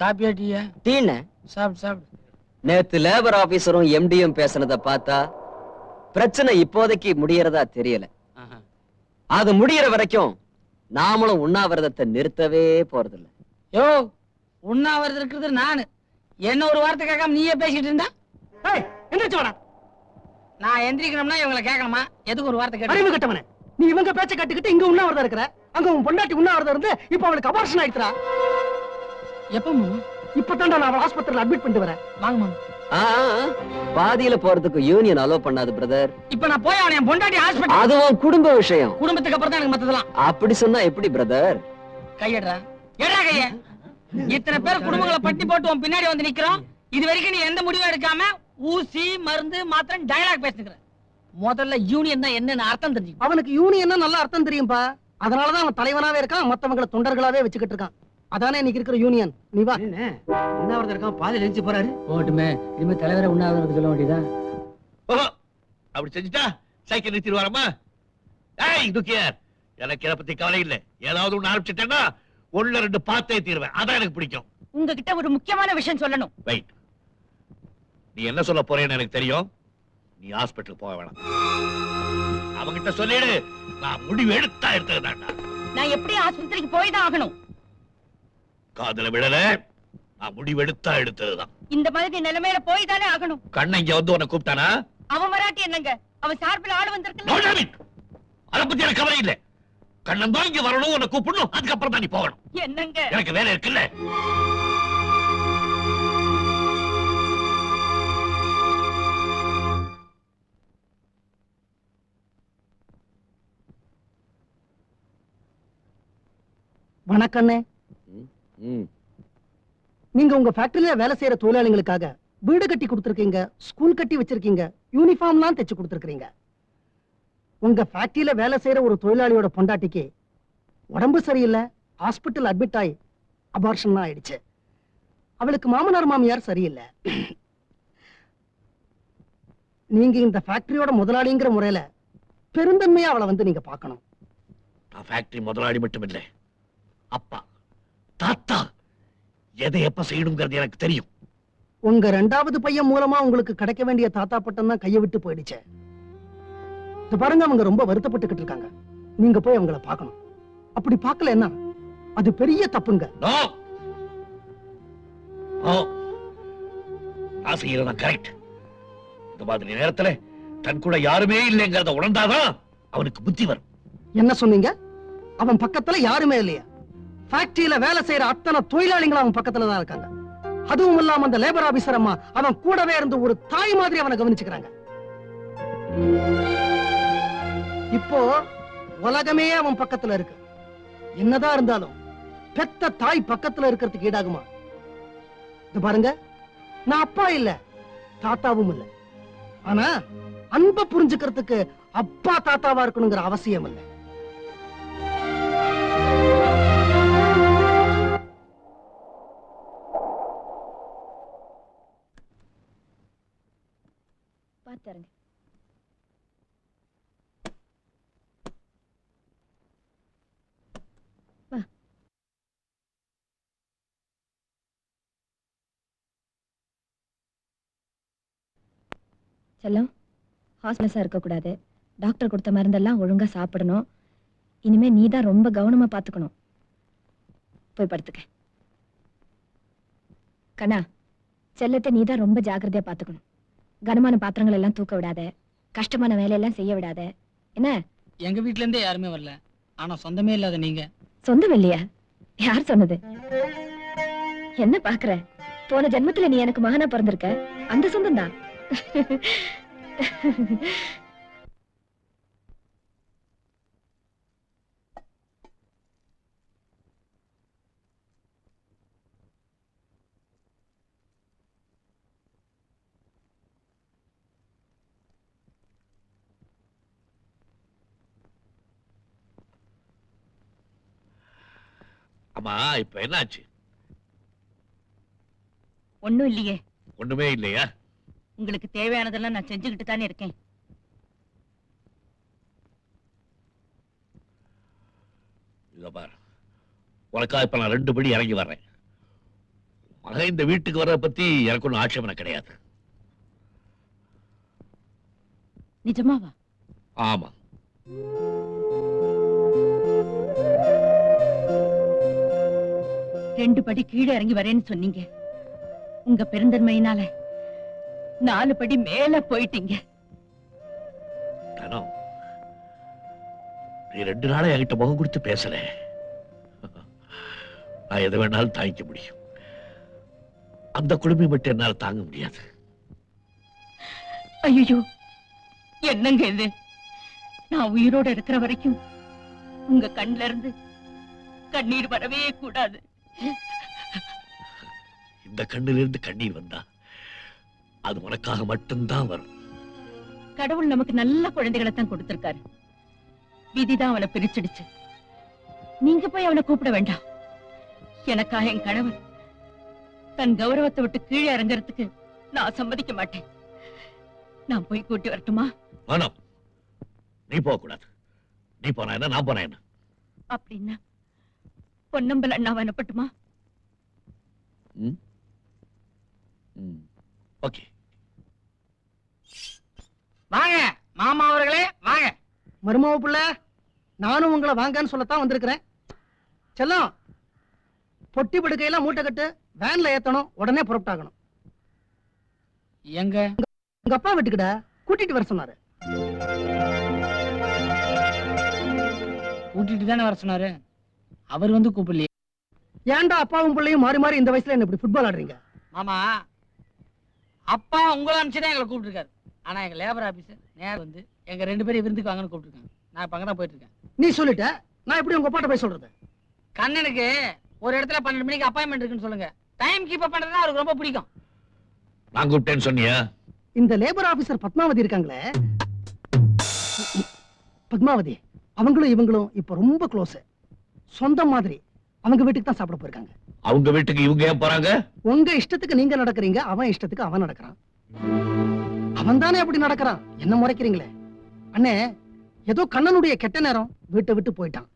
காப்பியா டீயா? டீன்னு சாப்பிடு சாப்பிடு. நேத்து லேபர் ஆபீசரும் எம்டியும் பேசுனத பார்த்தா பிரச்சனை இப்போதைக்கு முடியறதா தெரியல. அது முடியற வரைக்கும் நாமளும் உண்ணாவிரதத்தை நிறுத்தவே போறதில்ல. யோ உண்ணாவிரதம் இருக்கிறது நானு. என்ன ஒரு வார்த்தை கேட்காம நீயே பேசிட்டு இருந்தா? ஏய் எந்திரிச்சு வாடா. நான் எந்திரிக்கணும்னா இவங்களை கேட்கணுமா? எதுக்கு ஒரு வார்த்தை கேட்டு அறிவு கட்டவனே. நீ இவங்க பேச்ச கட்டுக்கிட்டு இங்க உண்ணாவிரதம் இருக்கிற? அங்க உன் பொண்டாட்டி உண்ணாவிரதம் இருந்து இப்ப அவளுக்கு அபார்ஷன் ஆயிடுச்சுடா. எப்ப மாமா? இப்பதான் நான் அவளை ஆஸ்பத்திரியில அட்மிட் பண்ணிட்டு வரேன். வாங்க மாமா. பாதியில போறதுக்கு யூனியன் அலோ பண்ணாது பிரதர் இப்ப நான் போய் அவனை என் பொண்டாட்டி ஹாஸ்பிட்டல் அதுவும் குடும்ப விஷயம். குடும்பத்துக்கு அப்புறம் தான் எனக்கு மத்ததெல்லாம். அப்படி சொன்னா எப்படி பிரதர் கையடுறா எடா கைய. இத்தனை பேர் குடும்பங்களை பட்டி போட்டு உன் பின்னாடி வந்து நிக்கிறோம். இது வரைக்கும் நீ எந்த முடிவும் எடுக்காம ஊசி மருந்து மாத்திரம் டயலாக் பேசிக்கிற முதல்ல யூனியன் தான் என்னன்னு அர்த்தம் தெரிஞ்சுக்கணும் அவனுக்கு யூனியன் நல்ல அர்த்தம் தெரியும்பா. அதனாலதான் அவன் தலைவனாவே இருக்கான் மத்தவங்களை தொண்டர்களாவே வச்சுக்கிட்டு இருக்கான். அதானே இன்னைக்கு இருக்கிற யூனியன் நீ வா. உண்ணாவிரதம் இருக்கான்? பாதி எழுச்சி போறாரு. போட்டுமே இனிமே தலைவரை உண்ணாவிரதம் சொல்ல வேண்டியதா ஓஹோ அப்படி செஞ்சுட்டா சைக்கிள் நிறுத்திடுவாரம்மா ஏய் துக்கியார் எனக்கு இதை பத்தி கவலை இல்லை. ஏதாவது ஒண்ணு ஆரம்பிச்சிட்டேன்னா ஒண்ணு ரெண்டு பார்த்தே தீருவேன். அதான் எனக்கு பிடிக்கும். உங்ககிட்ட ஒரு முக்கியமான விஷயம் சொல்லணும். ரைட் நீ என்ன சொல்ல போறேன்னு எனக்கு தெரியும். நீ ஹாஸ்பிட்டல் போக வேணாம். அவங்கிட்ட சொல்லிடு. நான் முடிவு எடுத்தா எடுத்துக்கிட்டாண்டா நான் எப்படி ஆஸ்பத்திரிக்கு போய் தான் ஆகணும்? காதுல விடல நான் முடிவு எடுத்தா எடுத்ததுதான். இந்த மாதிரி நிலைமையில போய் தானே ஆகணும். கண்ணன் இங்க வந்து உன்னை கூப்பிட்டானா? அவன் வராட்டி என்னங்க? அவன் சார்பில் ஆள் it! அத பத்தி எனக்கு கவலை இல்ல. கண்ணன் தான் இங்க வரணும் உன்னை கூப்பிடணும். அதுக்கப்புறம் தான் நீ போகணும். என்னங்க? எனக்கு வேலை இருக்குல்ல. வணக்கண்ணே. நீங்க உங்க ஃபேக்டரியில வேலை செய்யற தொழிலாளிகளுக்காக வீடு கட்டி கொடுத்திருக்கீங்க ஸ்கூல் கட்டி வச்சிருக்கீங்க யூனிஃபார்ம்லாம் தைச்சு கொடுத்திருக்கீங்க. உங்க ஃபேக்டரியில வேலை செய்யற ஒரு தொழிலாளியோட பொண்டாட்டிக்கு உடம்பு சரியில்லை ஹாஸ்பிட்டல் அட்மிட் ஆகி அபார்ஷன்லாம் ஆயிடுச்சு. அவளுக்கு மாமனார் மாமியார் சரியில்லை. நீங்க இந்த ஃபேக்டரியோட முதலாளிங்கிற முறையில பெருந்தன்மையா அவளை வந்து நீங்க பார்க்கணும். நான் ஃபேக்டரி முதலாளி மட்டும் இல்ல அப்பா. தாத்தா எதை எப்ப செய்யணுங்கிறது எனக்கு தெரியும். உங்க ரெண்டாவது பையன் மூலமா உங்களுக்கு கிடைக்க வேண்டிய தாத்தா பட்டம் தான் கையை விட்டு போயிடுச்சு. இது பாருங்க அவங்க ரொம்ப வருத்தப்பட்டுக்கிட்டு இருக்காங்க. நீங்க போய் அவங்கள பார்க்கணும். அப்படி பார்க்கலன்னா அது பெரிய தப்புங்க. நான் செய்யறதா கரெக்ட் இந்த மாதிரி நேரத்துல தன் கூட யாருமே இல்லைங்கிறத உணர்ந்தாதான் அவனுக்கு புத்தி வரும். என்ன சொன்னீங்க? அவன் பக்கத்துல யாருமே இல்லையா? ஃபேக்டரியில வேலை செய்யற அத்தனை தொழிலாளிகளும் அவன் பக்கத்துல தான் இருக்காங்க. அதுவும் இல்லாம அந்த லேபர் ஆபீசர் அம்மா அவன் கூடவே இருந்து ஒரு தாய் மாதிரி அவனை கவனிச்சுக்கிறாங்க. இப்போ உலகமே அவன் பக்கத்துல இருக்கு. என்னதான் இருந்தாலும் பெத்த தாய் பக்கத்துல இருக்கிறதுக்கு ஈடாகுமா? இது பாருங்க நான் அப்பா இல்ல தாத்தாவும் இல்ல. ஆனா அன்பை புரிஞ்சுக்கிறதுக்கு அப்பா தாத்தாவா இருக்கணுங்கிற அவசியம் இல்லை. பார்த்தாருங்க செல்லம் ஹாஸ்பிட்டல்ஸா இருக்கக்கூடாது டாக்டர் கொடுத்த மருந்தெல்லாம் ஒழுங்கா சாப்பிடணும். இனிமேல் நீ தான் ரொம்ப கவனமா பார்த்துக்கணும் போய் படுத்துக்க. கண்ணா செல்லத்தை நீ தான் ரொம்ப ஜாக்கிரதையா பார்த்துக்கணும் கனமான பாத்திரங்கள் எல்லாம் தூக்க விடாத. கஷ்டமான வேலையெல்லாம் செய்ய விடாத. என்ன? எங்க வீட்ல இருந்தே யாருமே வரல. ஆனா சொந்தமே இல்லாத நீங்க. சொந்தம் இல்லையா? யார் சொன்னது? என்ன பாக்குற? போன ஜென்மத்துல நீ எனக்கு மகனா பிறந்திருக்க. அந்த சொந்தம் தான் அம்மா இப்ப என்னாச்சு? ஒண்ணும் இல்லையே. ஒண்ணுமே இல்லையா? உங்களுக்கு தேவையானதெல்லாம் நான் செஞ்சுக்கிட்டு தானே இருக்கேன். இதோ பாரு. உனக்கா இப்ப நான் ரெண்டு படி இறங்கி வர்றேன். மகன் இந்த வீட்டுக்கு வர்றத பத்தி எனக்கு ஒன்றும் ஆட்சேபனை கிடையாது. நிஜமாவா? ஆமா. ரெண்டு படி கீழே இறங்கி வரேன்னு சொன்னீங்க. உங்க பெருந்தன்மையினால நாலு படி மேல போயிட்டீங்க. தனம் நீ ரெண்டு நாளா என்கிட்ட முகம் கொடுத்து பேசல நான் எதை வேணாலும் தாங்கிக்க முடியும். அந்த குடும்பி மட்டும் என்னால தாங்க முடியாது. ஐயோ என்னங்க இது? நான் உயிரோட இருக்கிற வரைக்கும் உங்க கண்ல இருந்து கண்ணீர் வரவே கூடாது. இந்த கண்ணிலிருந்து கண்ணீர் வந்தா அது உனக்காக மட்டும்தான் வரும். கடவுள் நமக்கு நல்ல குழந்தைகளை தான் கொடுத்திருக்காரு. விதிதான் அவனை பிரிச்சிடுச்சு. நீங்க போய் அவனை கூப்பிட வேண்டாம். எனக்காக என் கணவர் தன் கௌரவத்தை விட்டு கீழே இறங்கறதுக்கு நான் சம்மதிக்க மாட்டேன். நான் போய் கூட்டி வரட்டுமா? வேணாம் நீ போக கூடாது நீ போனா என்ன நான் போனா என்ன? அப்படின்னா பொன்னம்பல் அண்ணாவை அனுப்பட்டுமா? ஓகே. வாங்க மாமா அவர்களே வாங்க. மருமாவ புள்ள நானும் உங்களை வாங்கன்னு சொல்லத்தான் வந்திருக்கிறேன். செல்லம் பொட்டி படுக்கையெல்லாம் மூட்டை கட்டு வேன்ல ஏத்தணும் உடனே புறப்பட்டாகணும். எங்க? உங்க அப்பா வீட்டுக்கிட்ட கூட்டிட்டு வர சொன்னாரு. கூட்டிட்டு தானே வர சொன்னாரு? அவர் வந்து கூப்பிடலையே. ஏன்டா அப்பாவும் பிள்ளையும் மாறி மாறி இந்த வயசுல என்ன இப்படி ஃபுட்பால் ஆடுறீங்க? மாமா அப்பா உங்களை அனுப்பிச்சுதான் எங்களை கூப்பிட்டுருக்காரு. ஆனா எங்க லேபர் ஆபீசர் நேரம் வந்து எங்க ரெண்டு பேரும் விருந்துக்கு வாங்கன்னு கூப்பிட்டுருக்காங்க. நான் இப்ப அங்கதான் போயிட்டு இருக்கேன் நீ சொல்லிட்ட? நான் எப்படி உங்க அப்பாட்ட போய் சொல்றது? கண்ணனுக்கு ஒரு இடத்துல பன்னெண்டு மணிக்கு அப்பாயின்மெண்ட் இருக்குன்னு சொல்லுங்க. டைம் கீப் அப் பண்றது அவருக்கு ரொம்ப பிடிக்கும். நான் கூப்பிட்டேன்னு சொன்னியா? இந்த லேபர் ஆபீசர் பத்மாவதி இருக்காங்களே. பத்மாவதி அவங்களும் இவங்களும் இப்ப ரொம்ப க்ளோஸ் சொந்த மாதிரி அவங்க வீட்டுக்கு தான் சாப்பிட போயிருக்காங்க. அவங்க வீட்டுக்கு இவங்க ஏன் போறாங்க? உங்க இஷ்டத்துக்கு நீங்க நடக்கிறீங்க அவன் இஷ்டத்துக்கு அவன் நடக்கிறான். அவன் தானே அப்படி நடக்கிறான். என்ன முறைக்கிறீங்களே? அண்ணே ஏதோ கண்ணனுடைய கெட்ட நேரம் வீட்டை விட்டு போயிட்டான்.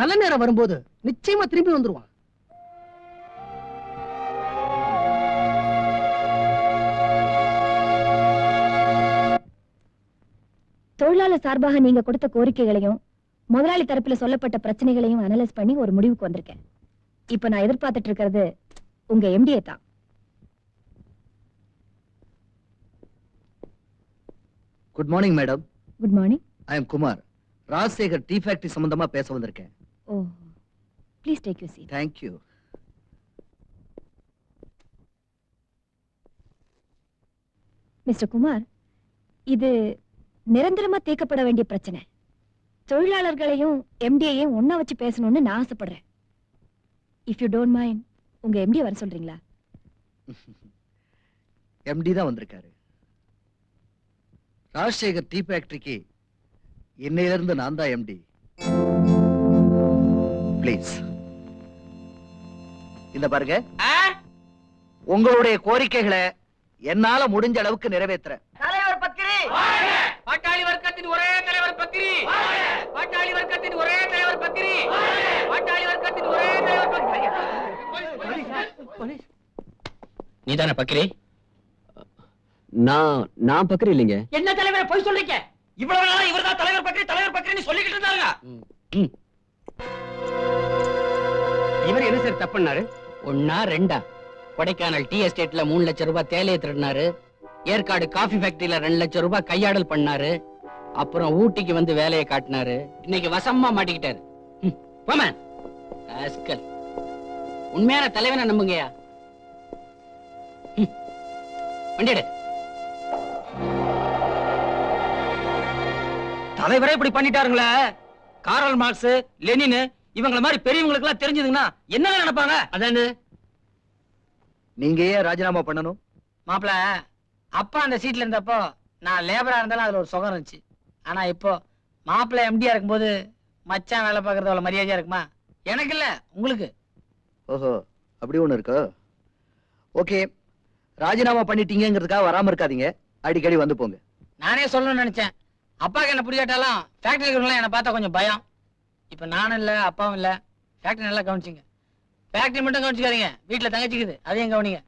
நல்ல நேரம் வரும்போது நிச்சயமா திரும்பி வந்துருவான். தொழிலாளர் சார்பாக நீங்க கொடுத்த கோரிக்கைகளையும் முதலாளி தரப்புல சொல்லப்பட்ட பிரச்சனைகளையும் அனலைஸ் பண்ணி ஒரு முடிவுக்கு வந்திருக்கேன். இப்ப நான் எதிர்பார்த்துட்டு இருக்கிறது உங்க எம்டிஏ தான். Good morning madam good morning I am Kumar Rajasekar tea factory சம்பந்தமா பேச வந்திருக்கேன். ஓ please take you seat thank you mister Kumar இது நிரந்தரமா தீர்க்கப்பட வேண்டிய பிரச்சனை. தொழிலாளர்களையும் எம்டியையும் ஒண்ணா வச்சு பேசணும்னு நான் ஆசைப்படுறேன். இஃப் யூ டோன்ட் மைண்ட் உங்க எம்டியை வர சொல்றீங்களா? எம்டி தான் வந்திருக்காரு. ராஜசேகர் டீ ஃபேக்டரிக்கு இன்னையில இருந்து நான் தான் எம்டி ப்ளீஸ் இந்த பாருங்க. உங்களுடைய கோரிக்கைகளை என்னால முடிஞ்ச அளவுக்கு நிறைவேற்றுறேன். தலைவர் பத்திரி! பாட்டாளி வர்க்கத்தின் ஒரே தலைவர் பத்திரி! வர்க்கத்தின் ஒரே தலைவர் பத்திரி பாட்டாளி வர்க்கத்தின் ஒரே தலைவர் பத்திரி நீதானே பக்கிரி? நான் நான் பக்கற இல்லைங்க. என்ன தலைவரை போய் சொல்றீங்க? இவ்வளவு நாளா இவர்தான் தலைவர் பத்திரி தலைவர் பத்திரின்னு சொல்லிக்கிட்டு இருந்தாங்க இவர் என்ன சார் தப்புனாரு ஒன்னா ரெண்டா? கொடைக்கானல் டீ எஸ்டேட்ல மூணு லட்சம் ரூபாய் தேலையை திருடினாரு. ஏற்காடு காஃபி ஃபேக்டரியில ரெண்டு லட்சம் ரூபாய் கையாடல் பண்ணாரு. அப்புறம் ஊட்டிக்கு வந்து வேலையை காட்டினாரு. இன்னைக்கு வசமா மாட்டிக்கிட்டாரு. போமேன் ராஸ்கல். உண்மையான தலைவனை நம்புங்கய்யா. ம், வண்டியடு தலைவரே இப்படி பண்ணிட்டாருங்களே. காரல் மார்க்ஸ் லெனின் இவங்கள மாதிரி பெரியவங்களுக்கு எல்லாம் தெரிஞ்சதுங்கன்னா என்ன நினைப்பாங்க? அதானே? நீங்க ஏன் ராஜினாமா பண்ணணும்? மாப்பிள அப்பா அந்த சீட்ல இருந்தப்போ நான் லேபரா இருந்தாலும் அதுல ஒரு சுகம் இருந்துச்சு. ஆனா இப்போ மாப்பிள எம்டியா இருக்கும்போது மச்சான் வேலை பார்க்கறது அவ்வளவு மரியாதையா இருக்குமா? எனக்கு இல்ல உங்களுக்கு. ஓஹோ அப்படி ஒண்ணு இருக்கோ? ஓகே ராஜினாமா பண்ணிட்டீங்கிறதுக்காக வராம இருக்காதீங்க. அடிக்கடி வந்து போங்க. நானே சொல்லணும்னு நினைச்சேன். அப்பாக்கு என்ன புரியாட்டாலும் ஃபேக்டரி என்ன பார்த்தா கொஞ்சம் பயம். இப்ப நானும் இல்ல அப்பாவும் இல்ல. ஃபேக்டரி நல்லா கவனிச்சிங்க. ஃபேக்டரி மட்டும் கவனிச்சுக்காதீங்க. வீட்டுல தங்கச்சிக்குது. அதையும் கவனிங்க.